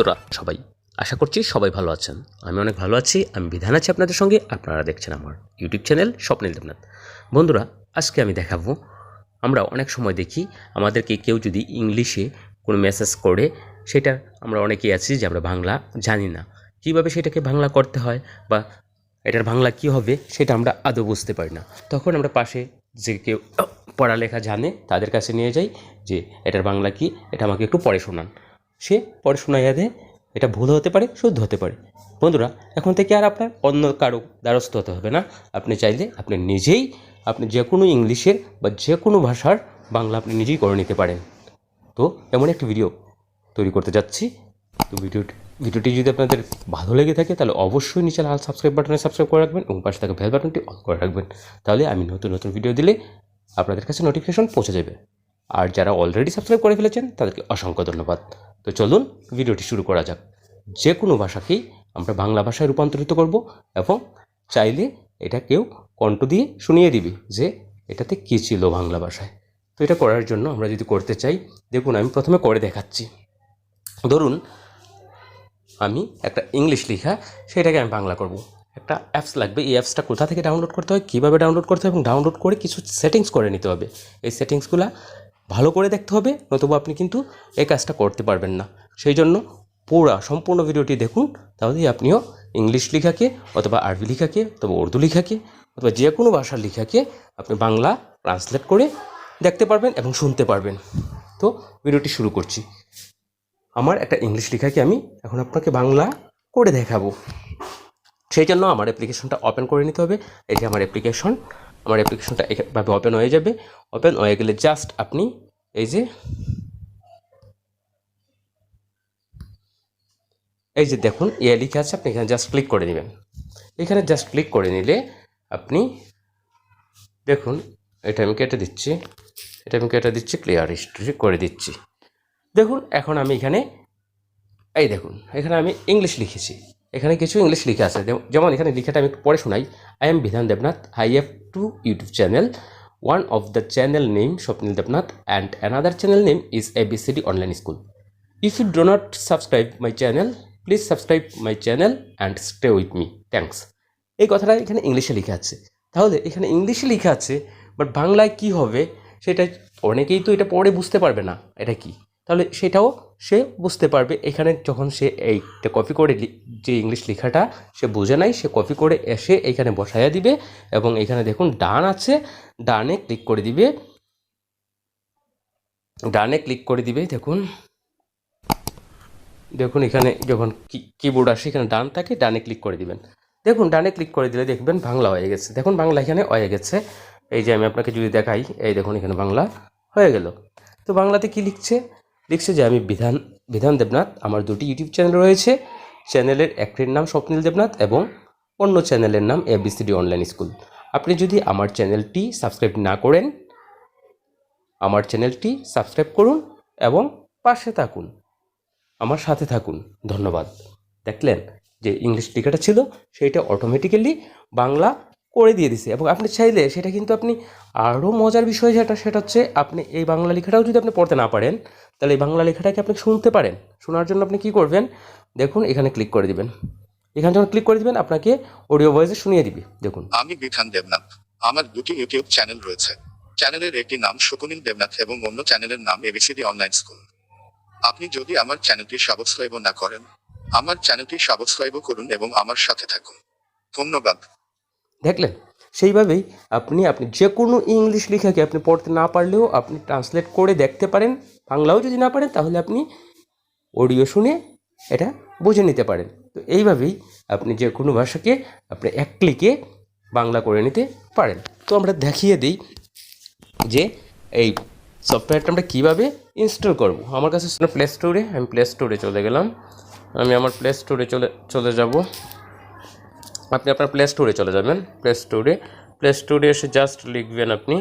বন্ধুরা সবাই। আশা করছি সবাই ভালো আছেন। আমি অনেক ভালো আছি, আমি বিধান আছি আপনাদের সঙ্গে, আপনারা দেখছেন আমার ইউটিউব চ্যানেল স্বপ্নিল দেবনাথ। বন্ধুরা, আজকে আমি দেখাবো, আমরা অনেক সময় দেখি, আমাদেরকে কেউ যদি ইংলিশে কোনো মেসেজ করে, সেটা আমরা অনেকেই আছি যে আমরা বাংলা জানি না। কীভাবে সেটাকে বাংলা করতে হয় বা এটার বাংলা কী হবে, সেটা আমরা আদৌ বুঝতে পারি না। তখন আমরা পাশে যে কেউ পড়ালেখা জানে, তাদের কাছে নিয়ে যাই যে, এটার বাংলা কি, এটা আমাকে একটু পড়ে শোনান। সে পড়ে শোনাইয়া দেয় এটা ভুল হতে পারে, শুদ্ধ হতে পারে। বন্ধুরা, এখন থেকে আর আপনার অন্য কারও দ্বারস্থ হতে হবে না। আপনি চাইলে আপনি নিজেই আপনি যে কোনো ইংলিশের বা যে কোনো ভাষার বাংলা আপনি নিজেই করে নিতে পারেন। তো এমন একটি ভিডিও তৈরি করতে যাচ্ছি। তো ভিডিওটি ভিডিওটি যদি আপনাদের ভালো লেগে থাকে, তাহলে অবশ্যই নিচে লাল সাবস্ক্রাইব বাটনে সাবস্ক্রাইব করে রাখবেন এবং পাশে থাকা বেল বাটনটি অন করে রাখবেন। তাহলে আমি নতুন নতুন ভিডিও দিলে আপনাদের কাছে নোটিফিকেশন পৌঁছে যাবে। আর যারা অলরেডি সাবস্ক্রাইব করে ফেলেছেন, তাদেরকে অসংখ্য ধন্যবাদ। তো চলুন, ভিডিওটি শুরু করা যাক। যে কোনো ভাষাকেই আমরা বাংলা ভাষায় রূপান্তরিত করব এবং চাইলে এটা কেউ কণ্ঠ দিয়ে শুনিয়ে দিবে যে এটাতে কী ছিল বাংলা ভাষায়। তো এটা করার জন্য আমরা যদি করতে চাই, দেখুন, আমি প্রথমে করে দেখাচ্ছি। ধরুন, আমি একটা ইংলিশ লেখা, সেটাকে আমি বাংলা করব। একটা অ্যাপস লাগবে, এই অ্যাপসটা কোথা থেকে ডাউনলোড করতে হয়, কীভাবে ডাউনলোড করতে হয় এবং ডাউনলোড করে কিছু সেটিংস করে নিতে হবে। এই সেটিংসগুলো ভালো করে দেখতে হবে, নতুবা আপনি কিন্তু এই কাজটা করতে পারবেন না। সেই জন্য পুরা সম্পূর্ণ ভিডিওটি দেখুন, তাহলেই আপনিও ইংলিশ লেখাকে অথবা আরবি লেখাকে অথবা উর্দু লেখাকে অথবা যে কোনো ভাষার লেখাকে আপনি বাংলা ট্রান্সলেট করে দেখতে পারবেন এবং শুনতে পারবেন। তো ভিডিওটি শুরু করছি। আমার একটা ইংলিশ লেখাকে আমি এখন আপনাকে বাংলা করে দেখাবো। সেই জন্য আমার অ্যাপ্লিকেশনটা ওপেন করে নিতে হবে। এই যে আমার অ্যাপ্লিকেশন আমার অ্যাপ্লিকেশনটা এভাবে ওপেন হয়ে যাবে। ওপেন হয়ে গেলে জাস্ট আপনি এই যে এই যে দেখুন ইয়ে লিখে আছে, আপনি এখানে জাস্ট ক্লিক করে নেবেন। এখানে জাস্ট ক্লিক করে নিলে আপনি, দেখুন, এটা আমি কেটে দিচ্ছি। এটা আমি কেটে দিচ্ছি ক্লিয়ার হিস্ট্রি করে দিচ্ছি। দেখুন, এখন আমি এখানে, এই দেখুন, এখানে আমি ইংলিশ লিখেছি। এখানে কিছু ইংলিশ লিখে আছে। যেমন এখানে লিখাটা আমি একটু পড়ে শোনাই I am Bidhan Debnath I have two YouTube channel one of the channel name Swapnil Debnath and another channel name is ABCD online school if you do not subscribe my channel please subscribe my channel and stay with me thanks এই কথাটা এখানে ইংলিশে লেখা আছে। তাহলে এখানে ইংলিশে লেখা আছে বাট বাংলায় কি হবে, সেটা অনেকেই তো এটা পড়ে বুঝতে পারবে না। এটা কি? তাহলে সেটাও সে বুঝতে পারবে। এখানে যখন সে এইটা কপি করে যে ইংলিশ লেখাটা সে বোঝে নাই, সে কপি করে এসে এখানে বসাইয়া দিবে এবং এখানে দেখুন ডান আছে, ডানে ক্লিক করে দিবে। ডানে ক্লিক করে দিবে, দেখুন। দেখুন এখানে যখন কিবোর্ড আসে, এখানে ডান থাকে, ডানে ক্লিক করে দিবেন। দেখুন ডানে ক্লিক করে দিলে দেখবেন বাংলা হয়ে গেছে। দেখুন বাংলা এখানে হয়ে গেছে। এই যে আমি আপনাকে যদি দেখাই, এই দেখুন এখানে বাংলা হয়ে গেল। তো বাংলাতে কি লিখছে? লিখছে যে আমি বিধান বিধান দেবনাথ, আমার দুটি ইউটিউব চ্যানেল রয়েছে। চ্যানেলের একটির নাম স্বপ্নিল দেবনাথ এবং অন্য চ্যানেলের নাম এবিসিডি অনলাইন স্কুল। আপনি যদি আমার চ্যানেলটি সাবস্ক্রাইব না করেন, আমার চ্যানেলটি সাবস্ক্রাইব করুন এবং পাশে থাকুন। আমার সাথে থাকুন। ধন্যবাদ। দেখলেন যে ইংলিশ টিকাটা ছিল, সেইটা অটোমেটিক্যালি বাংলা করে দিয়ে দিছে। এবং আপনি চাইলে সেটা কিন্তু আপনি আরও মজার বিষয় যেটা, সেটা হচ্ছে আপনি এই বাংলা লেখাটাও যদি আপনি পড়তে না পারেন, তাহলে এই বাংলা লেখাটাকে আপনি শুনতে পারেন। শোনার জন্য আপনি কী করবেন? দেখুন, এখানে ক্লিক করে দিবেন। এখানে যখন ক্লিক করে দিবেন, আপনাকে অডিও ভয়েসে শুনিয়ে দিবে। দেখুন। আমি বিধান দেবনাথ। আমার দুটি ইউটিউব চ্যানেল রয়েছে। চ্যানেলের একটি নাম শকুনিল দেবনাথ এবং অন্য চ্যানেলের নাম এবিসিডি অনলাইন স্কুল আপনি যদি আমার চ্যানেলটি সাবস্ক্রাইব না করেন, আমার চ্যানেলটি সাবস্ক্রাইব করুন এবং আমার সাথে থাকুন। ধন্যবাদ। দেখলেন? সেইভাবেই আপনি আপনি যে কোনো ইংলিশ লেখাকে আপনি পড়তে না পারলেও আপনি ট্রান্সলেট করে দেখতে পারেন। বাংলাও যদি না পারেন, তাহলে আপনি অডিও শুনে এটা বুঝে নিতে পারেন। তো এইভাবেই আপনি যে কোনো ভাষাকে আপনি এক ক্লিকে বাংলা করে নিতে পারেন। তো আমরা দেখিয়ে দিই যে এই সফটওয়্যারটা আমরা কীভাবে ইনস্টল করব। আমার কাছে প্লে স্টোরে আমি প্লে স্টোরে চলে গেলাম। আমি আমার প্লে স্টোরে চলে চলে যাব। আপনি আপনার প্লে স্টোরে চলে যাবেন প্লে স্টোরে প্লে স্টোরে এসে জাস্ট লিখবেন আপনি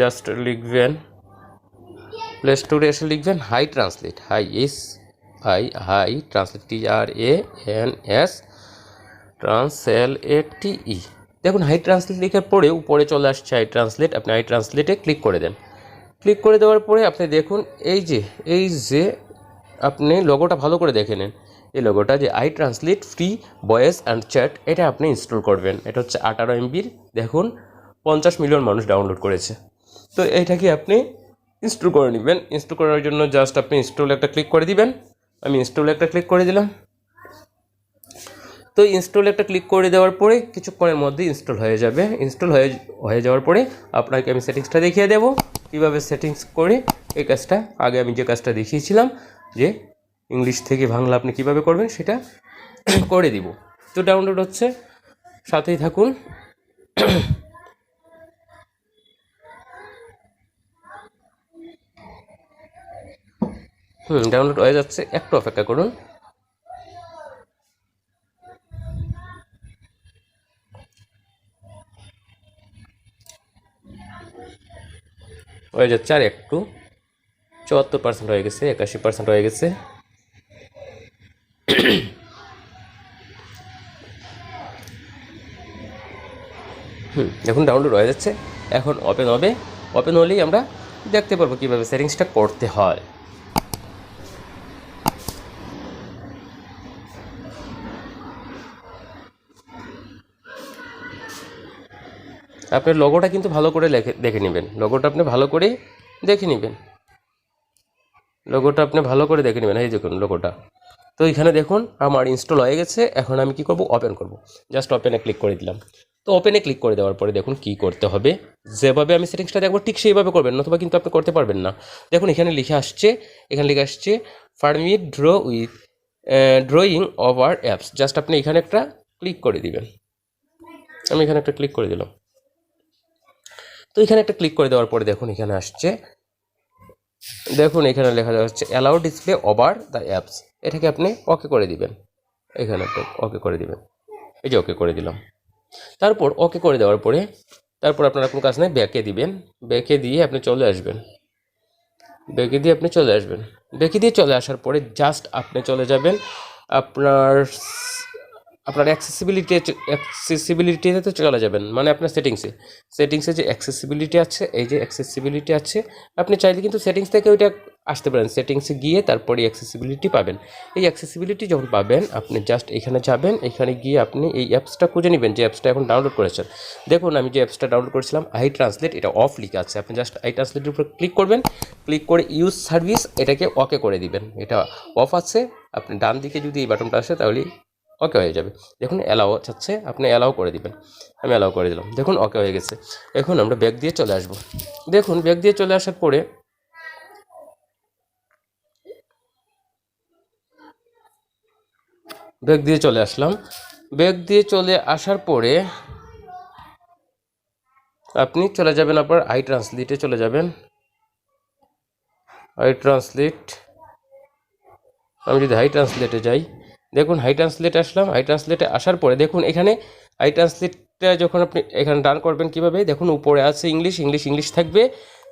জাস্ট লিখবেন। প্লে স্টোরে এসে লিখবেন Hi Translate Hi S I Hi Translate T R A N S trans L A T E দেখুন হাই ট্রান্সলেট লেখার পরে উপরে চলে আসছে হাই ট্রান্সলেট আপনি হাই ট্রান্সলেটে ক্লিক করে দেন। ক্লিক করে দেওয়ার পরে আপনি দেখুন, এই যে এই যে আপনি লোগোটা ভালো করে দেখে নেন। এই লোগোটা যে I translate free voice and chat এটা আপনি ইনস্টল করবেন। এটা হচ্ছে আঠারো এমবির দেখুন, পঞ্চাশ মিলিয়ন মানুষ ডাউনলোড করেছে। তো এইটাকে আপনি ইনস্টল করে নেবেন। ইনস্টল করার জন্য জাস্ট আপনি ইনস্টল একটা ক্লিক করে দিবেন। আমি ইনস্টল একটা ক্লিক করে দিলাম। তো ইনস্টল একটা ক্লিক করে দেওয়ার পরে কিছুক্ষণের মধ্যে ইনস্টল হয়ে যাবে। ইনস্টল হয়ে হয়ে যাওয়ার পরে আপনাকে আমি সেটিংসটা দেখিয়ে দেবো। কীভাবে সেটিংস করে এই কাজটা, আগে আমি যে কাজটা দেখিয়েছিলাম, যে ইংলিশ থেকে বাংলা আপনি কীভাবে করবেন সেটা করে দিব। তো ডাউনলোড হচ্ছে, সাথেই থাকুন। হুম ডাউনলোড হয়ে যাচ্ছে, একটু অপেক্ষা করুন। হয়ে যাচ্ছে আর একটু। চুয়াত্তর পার্সেন্ট হয়ে গেছে, একাশি পার্সেন্ট হয়ে গেছে। দেখুন ডাউনলোড হয়ে যাচ্ছে। এখন ওপেন হবে। ওপেন হলেই আমরা দেখতে পারব কীভাবে সেটিংসটা করতে হয়। আপনার লোগোটা কিন্তু ভালো করে দেখে নেবেন। লোগোটা আপনি ভালো করে দেখে নেবেন। লোগোটা আপনি ভালো করে দেখে নেবেন। এই দেখুন লোগোটা তো এখানে দেখুন, আমার ইনস্টল হয়ে গেছে। এখন আমি কি করব? ওপেন করব। জাস্ট ওপেনে ক্লিক করে দিলাম। তো ওপেনে ক্লিক করে দেওয়ার পরে দেখুন কি করতে হবে। যেভাবে আমি সেটিংসটা দেখব ঠিক সেইভাবে করবেন, নতুবা কিন্তু আপনি করতে পারবেন না। দেখুন এখানে লিখে আসছে, এখানে লিখে আসছে permit draw with drawing over apps just আপনি এখানে একটা ক্লিক করে দিবেন। আমি এখানে একটা ক্লিক করে দিলাম। তো এখানে একটা ক্লিক করে দেওয়ার পরে দেখুন এখানে আসছে। দেখুন এখানে লেখা যাচ্ছে allow display over the apps এটাকে আপনি ওকে করে দিবেন। এখানে ওকে করে দিবেন। এই যে ওকে করে দিলাম। তারপর ওকে করে দেওয়ার পরে, তারপর আপনার কোনো কাজ নেই ব্যাকে দিবেন। ব্যাকে দিয়ে আপনি চলে আসবেন। ব্যাকে দিয়ে আপনি চলে আসবেন। ব্যাকে দিয়ে চলে আসার পরে জাস্ট আপনি চলে যাবেন। আপনার আপনার অ্যাক্সেসিবিলিটি অ্যাক্সেসিবিলিটিতে চলে যাবেন। মানে আপনার সেটিংসে সেটিংসে যে অ্যাক্সেসিবিলিটি আছে, এই যে অ্যাক্সেসিবিলিটি আছে, আপনি চাইলে কিন্তু সেটিংস থেকে ওইটা আসতে পারেন। সেটিংসে গিয়ে তারপরে অ্যাক্সেসিবিলিটি পাবেন। এই অ্যাক্সেসিবিলিটি যখন পাবেন, আপনি জাস্ট এখানে যাবেন, এখানে গিয়ে আপনি এই অ্যাপসটা খুঁজে নেবেন, যে অ্যাপসটা এখন ডাউনলোড করেছেন। দেখুন, আমি যে অ্যাপসটা ডাউনলোড করেছিলাম আই ট্রান্সলেট এটা অফ লিখে আছে। আপনি জাস্ট আই ট্রান্সলেটের উপর ক্লিক করবেন ক্লিক করে ইউজ সার্ভিস এটাকে ওকে করে দিবেন। এটা অফ আছে, আপনি ডান দিকে যদি এই বাটনটা আসে তাহলে ওকে হয়ে যাবে। দেখুন অ্যালাও চাচ্ছে আপনি অ্যালাও করে দিবেন। আমি অ্যালাও করে দিলাম। দেখুন ওকে হয়ে গেছে। এখন আমরা ব্যাগ দিয়ে চলে আসব। দেখুন ব্যাগ দিয়ে চলে আসার পরে ব্যাগ দিয়ে চলে আসলাম। ব্যাগ দিয়ে চলে আসার পরে আপনি চলে যাবেন আপনার আই ট্রান্সলেটে চলে যাবেন। আই ট্রান্সলেট আমি যদি হাই ট্রান্সলেটে যাই, দেখুন হাই ট্রান্সলেট আসলাম। হাই ট্রান্সলেটে আসার পরে দেখুন এখানে হাই ট্রান্সলেটটা যখন আপনি এখানে ডান করবেন কীভাবে, দেখুন উপরে আছে ইংলিশ ইংলিশ ইংলিশ থাকবে।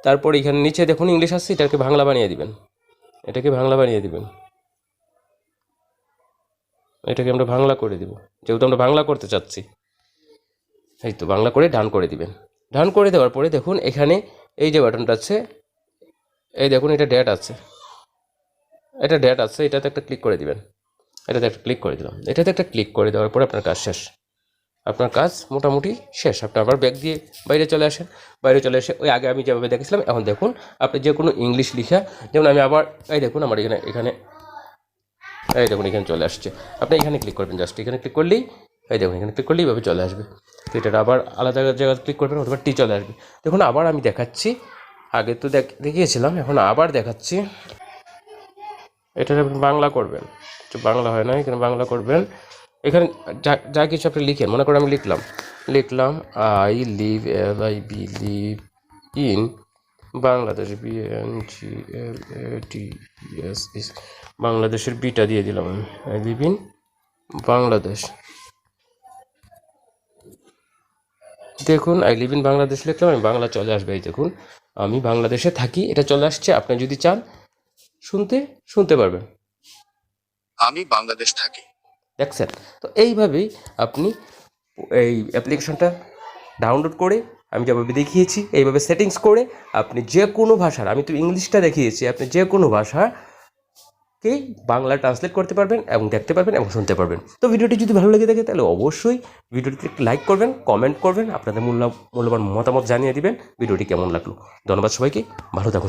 তারপর এখানে নিচে দেখুন ইংলিশ আসছে এটাকে বাংলা বানিয়ে দিবেন। এটাকে বাংলা বানিয়ে দিবেন। এটাকে আমরা বাংলা করে দিব। যেহেতু আমরা বাংলা করতে চাচ্ছি। এই তো, বাংলা করে ডান করে দিবেন। ডান করে দেওয়ার পরে দেখুন, এখানে এই যে বাটনটা আছে, এই দেখুন, এটা ডেট আছে। এটা ডেট আছে, এটাতে একটা ক্লিক করে দিবেন। এটাতে একটা ক্লিক করে দিলাম। এটাতে একটা ক্লিক করে দেওয়ার পরে আপনার কাজ শেষ। আপনার কাজ মোটামুটি শেষ। আপনি আবার ব্যাগ দিয়ে বাইরে চলে আসেন। বাইরে চলে এসে ওই আগে আমি যেভাবে দেখেছিলাম, এখন দেখুন, আপনি যে কোনো ইংলিশ লিখা, যেমন আমি আবার, এই দেখুন, আমার এখানে এখানে এই দেখুন, এখানে চলে আসছে। আপনি এখানে ক্লিক করবেন জাস্ট এখানে ক্লিক করলেই, এই দেখুন, এখানে ক্লিক করলেই এভাবে চলে আসবে। তো এটা আবার আলাদা জায়গায় ক্লিক করবেন, অথবা টি চলে আসবে। দেখুন, আবার আমি দেখাচ্ছি। আগে তো দেখ, দেখিয়েছিলাম, এখন আবার দেখাচ্ছি। এটা আপনি বাংলা করবেন। বাংলা হয় না, এখানে বাংলা করবেন। এখানে যা যা কিছু আপনি লিখেন, মনে করে আমি লিখলাম। লিখলাম I live L I V live in Bangladesh B N G L A T S S বাংলাদেশের বিটা দিয়ে দিলাম আমি। I live in Bangladesh. দেখুন আই লিভ ইন বাংলাদেশ লিখলাম আমি বাংলা চলে আসবে এই দেখুন। আমি বাংলাদেশে থাকি এটা চলে আসছে আপনি যদি চান শুনতে শুনতে পারবেন। আমি বাংলাদেশ থাকি। দেখছেন তো এইভাবেই আপনি এই অ্যাপ্লিকেশনটা ডাউনলোড করে আমি যেভাবে দেখিয়েছি, এইভাবে সেটিংস করে আপনি যে কোনো ভাষার, আমি তো ইংলিশটা দেখিয়েছি, আপনি যে কোনো ভাষা কে বাংলা ট্রান্সলেট করতে পারবেন এবং দেখতে পারবেন এবং শুনতে পারবেন। তো ভিডিওটি যদি ভালো লেগে থাকে তাহলে অবশ্যই ভিডিওটিতে একটি লাইক করবেন কমেন্ট করবেন, আপনাদের মূল্য, মূল্যবান মতামত জানিয়ে দিবেন। ভিডিওটি কেমন লাগল? ধন্যবাদ সবাইকে, ভালো থাকুন।